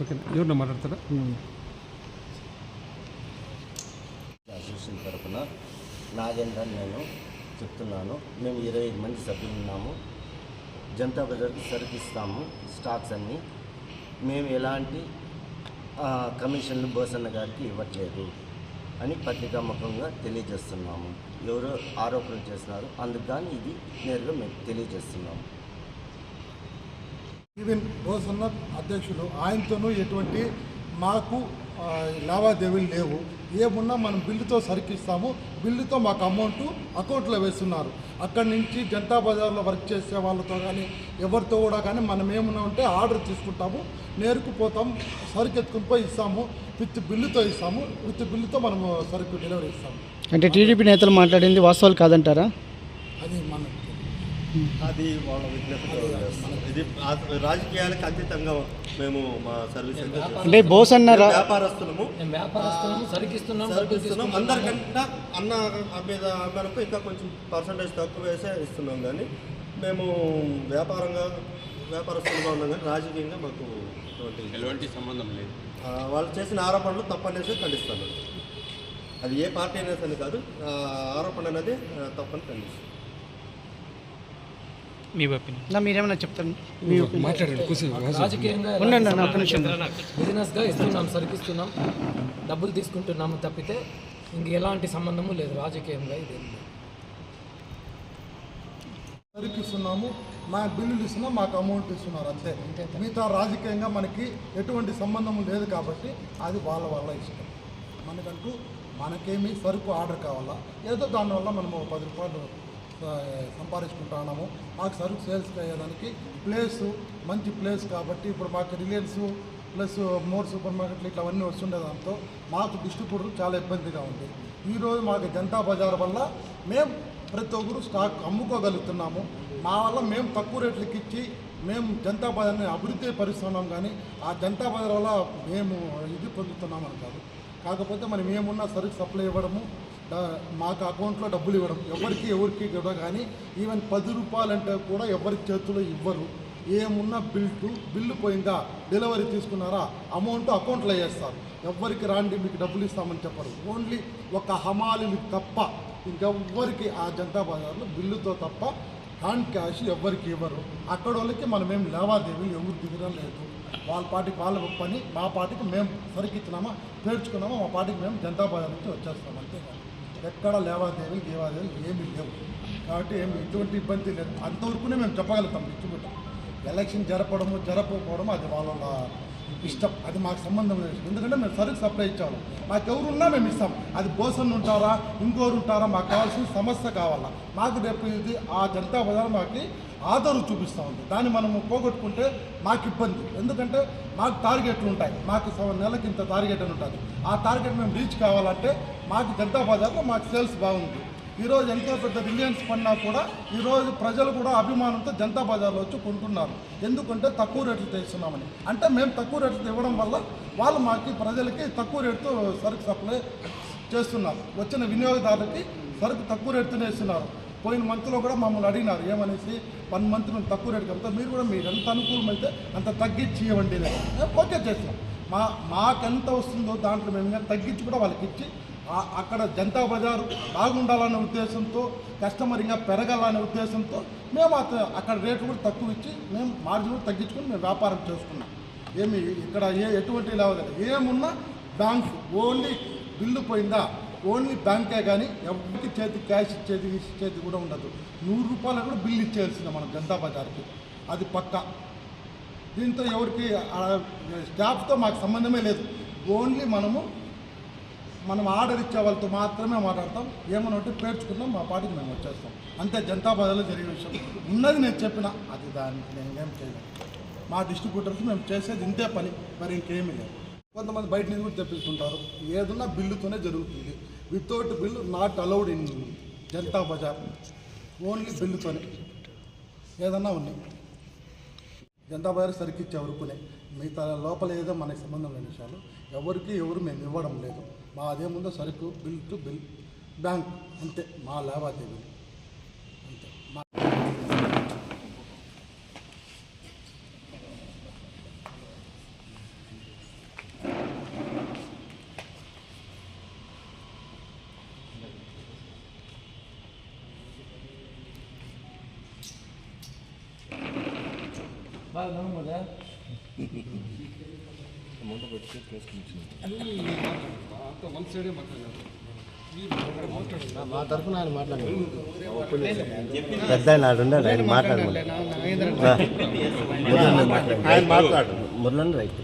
ఎవరన్నా మాట్లాడతారా? అసోసియేషన్ తరఫున నాగేంద్ర అని నేను చెప్తున్నాను. మేము ఇరవై ఐదు మంది సభ్యులు ఉన్నాము. జనతా బజార్కి సరుకు ఇస్తాము స్టాక్స్ అన్నీ. మేము ఎలాంటి ఆ, కమిషన్లు బోసన్న గారికి ఇవ్వట్లేదు అని పత్రికాముఖంగా తెలియజేస్తున్నాము. ఎవరో ఆరోపణలు చేస్తున్నారు. అందుకు కానీ ఇది నేరుగా మేము తెలియజేస్తున్నాము. ఈవెన్ బోసన్న అధ్యక్షులు ఆయనతోనూ ఎటువంటి మాకు లావాదేవీలు లేవు. ఏమున్నా మనం బిల్లుతో సరికిస్తాము. బిల్లుతో మాకు అమౌంట్ అకౌంట్లో వేస్తున్నారు. అక్కడి నుంచి జనతా బజార్లో వర్క్ చేసే వాళ్ళతో కానీ ఎవరితో కూడా కానీ మనం ఏమన్నా ఉంటే ఆర్డర్ తీసుకుంటాము. నేరుకు పోతాం. సరుకు ఎత్తుకుని పోయి ఇస్తాము. విత్ బిల్లుతో ఇస్తాము. విత్ బిల్లుతో మనము సరుకు డెలివరీ ఇస్తాము. అంటే టీడీపీ నేతలు మాట్లాడింది వాస్తవాలు కాదంటారా? అది వాళ్ళ విజ్ఞతతో చేస్తాం. ఇది రాజకీయాలకు అతీతంగా మేము మా సర్వీస్. అంటే బోస్ అన్నారా వ్యాపారస్తులము మేము వ్యాపారస్తులము సరికిస్తున్నాం తీసుకుంటున్నాం. అందరికంటే అన్న మీద అమ్మలకు ఇంకా కొంచెం పర్సంటేజ్ తక్కువ వేసే ఇస్తున్నాం కానీ మేము వ్యాపారంగా వ్యాపారస్తులుగా ఉన్నాం కానీ రాజకీయంగా మాకు ఎటువంటి ఎలాంటి సంబంధం లేదు వాళ్ళు చేసిన ఆరోపణలు తప్పనేసి ఖండిస్తాను అది ఏ పార్టీ అనేది అని కాదు ఆ ఆరోపణ అనేది తప్పని ఖండిస్తాను నా మీరేమైనా చెప్తారు? మీ. మాట్లాడండి రాజకీయంగా ఉండండి అన్న, ఒక్క నిమిషం. బిజినెస్గా ఇస్తున్నాం సరికిస్తున్నాం డబ్బులు తీసుకుంటున్నాము తప్పితే ఇంక ఎలాంటి సంబంధము లేదు రాజకీయంగా ఇది సరుకు ఇస్తున్నాము మా బిల్లులు ఇస్తున్నాం మాకు అమౌంట్ ఇస్తున్నారు అంతే. మిగతా రాజకీయంగా మనకి ఎటువంటి సంబంధం లేదు కాబట్టి అది వాళ్ళ వాళ్ళ ఇష్టం. మనకంటూ మనకేమి సరుకు ఆర్డర్ కావాలా? ఏదో దానివల్ల మనము పది రూపాయలు సంపాదించుకుంటున్నాము మాకు సరుకు సేల్స్ అయ్యేదానికి ప్లేస్ మంచి ప్లేస్ కాబట్టి ఇప్పుడు మాకు రిలయన్స్ ప్లస్ మోర్ సూపర్ మార్కెట్లు ఇట్లా అవన్నీ వస్తుండే దాంతో మాకు డిస్ట్రిబ్యూటర్ చాలా ఇబ్బందిగా ఉంది. ఈరోజు మాకు జనతా బజార్ వల్ల మేము ప్రతి ఒక్కరు స్టాక్ అమ్ముకోగలుగుతున్నాము. మా వల్ల మేము తక్కువ రేట్లకి ఇచ్చి మేము జనతా బజార్ని అభివృద్ధి పరుస్తున్నాం కానీ ఆ జనతా బజార్ వల్ల మేము ఇది పొందుతున్నామని కాదు. కాకపోతే మనం ఏమున్నా సరుకు సప్లై ఇవ్వడము మాకు అకౌంట్లో డబ్బులు ఇవ్వడం. ఎవరికి ఎవరికి ఇవ్వడం కానీ ఈవెన్ పది రూపాయలంటే కూడా ఎవరి చేతిలో ఇవ్వరు. ఏమున్నా బిల్లు బిల్లు పోయిందా డెలివరీ తీసుకున్నారా అమౌంట్ అకౌంట్లో వేస్తారు. ఎవ్వరికి రాండి మీకు డబ్బులు ఇస్తామని చెప్పరు. ఓన్లీ ఒక హమాలిని తప్ప ఇంకెవ్వరికి ఆ జనతా బజార్లో బిల్లుతో తప్ప హ్యాండ్ క్యాష్ ఎవ్వరికి ఇవ్వరు. అక్కడ వాళ్ళకి మనం లావాదేవీలు ఎవరు దిగడం లేదు. వాళ్ళ పార్టీకి వాళ్ళ పని మా పార్టీకి మేము సరికిచ్చినామా పేర్చుకున్నామా మా పార్టీకి మేము జనతా బజార్ నుంచి వచ్చేస్తాం అంతేకాదు ఎక్కడ లేవాదేవీలు దేవాదేవీలు ఏమి లేవు. కాబట్టి ఏమి ఎటువంటి ఇబ్బంది లేదు. అంతవరకునే మేము చెప్పగలుగుతాం డిస్ట్రిబ్యూటర్ ఎలక్షన్ జరపడము జరపకపోవడము అది వాళ్ళ ఇష్టం. అది మాకు సంబంధం లేదు. ఎందుకంటే మేము సరుకు సప్లై ఇచ్చాము. మాకు ఎవరున్నా మేము ఇస్తాం. అది బోసన్ ఉంటారా? ఇంకోరు ఉంటారా? మాకు కావాల్సిన సమస్య కావాలా? మాకు రేపు ఇది ఆ జనతా బజార్ మాకు ఆదరు చూపిస్తూ ఉంది. దాన్ని మనము పోగొట్టుకుంటే మాకు ఇబ్బంది. ఎందుకంటే మాకు టార్గెట్లు ఉంటాయి. మాకు సవ- నెలకి ఇంత టార్గెట్ అని ఉంటుంది. ఆ టార్గెట్ మేము రీచ్ కావాలంటే మాకు జనతా బజార్లో మాకు సేల్స్ బాగుంది. ఈరోజు ఎంతో పెద్ద రిలయన్స్ పడినా కూడా ఈరోజు ప్రజలు కూడా అభిమానంతో జనతా బజార్లో వచ్చి కొంటున్నారు. ఎందుకంటే తక్కువ రేట్లు తెస్తున్నామని. అంటే మేము తక్కువ రేట్లు ఇవ్వడం వల్ల వాళ్ళు మాకు ప్రజలకి తక్కువ రేటుతో సరుకు సప్లై చేస్తున్నారు. వచ్చిన వినియోగదారులకి సరుకు తక్కువ రేటుతోనే ఇస్తున్నారు. పోయిన మంత్లో కూడా మమ్మల్ని అడిగినారు ఏమనేసి వన్ మంత్ మేము తక్కువ రేటుకి వెళ్తాం మీరు కూడా మీరు ఎంత అనుకూలమైతే అంత తగ్గించి ఇవ్వండి. ఓకే చేస్తాం మా మాకెంత వస్తుందో దాంట్లో మేము తగ్గించి కూడా వాళ్ళకి ఇచ్చి అక్కడ జనతా బజార్ బాగుండాలనే ఉద్దేశంతో కస్టమర్ ఇంకా పెరగాలనే ఉద్దేశంతో మేము అక్కడ రేట్లు కూడా తక్కువ ఇచ్చి మేము మార్జిన్ కూడా తగ్గించుకొని మేము వ్యాపారం చేసుకున్నాం. ఏమి ఇక్కడ ఏ ఎటువంటి లావలేదు. ఏమున్నా బ్యాంక్ ఓన్లీ బిల్లు పోయిందా? ఓన్లీ బ్యాంకే కానీ ఎవరికి చేతి క్యాష్ ఇచ్చేది ఇచ్చేది కూడా ఉండదు. నూరు రూపాయలు కూడా బిల్లు ఇచ్చేయాల్సిందే మనం జనతా బజార్కి. అది పక్కా. దీంతో ఎవరికి స్టాఫ్తో మాకు సంబంధమే లేదు. ఓన్లీ మనము మనం ఆర్డర్ ఇచ్చే వాళ్ళతో మాత్రమే మాట్లాడతాం. ఏమన్నా ఉంటే పేర్చుకుందాం మా పాటికి మేము వచ్చేస్తాం. అంతే జనతా బజార్లో జరిగే విషయం. ఉన్నది నేను చెప్పిన అది దానికి నేను ఏం చేయలేదు మా డిస్ట్రిబ్యూటర్స్ మేము చేసేది ఇంతే పని మరి ఇంకేమీ లేదు. కొంతమంది బయట నుంచి కూడా తెప్పించుకుంటారు ఏదన్నా బిల్లుతోనే జరుగుతుంది. Without bill not allowed in Janata Bazar. Only బిల్లుతోనే. ఏదన్నా ఉన్నాయి జనతా బజార్ సరికిచ్చే వరకునే. మిగతా లోపల ఏదో మనకి సంబంధం లేని విషయాలు. ఎవరికి ఎవరు మేము ఇవ్వడం లేదు. మా అదేముందో సరుకు బిల్ టు బిల్ బ్యాంక్ అంతే మా లావాదేవీలు అంతే మా Vale, não, mulher. మా తరపున ఆయన మాట్లాడారు పెద్ద ఆయన ఆడు ఉన్నాడు ఆయన మాట్లాడమని. మురళి రైతు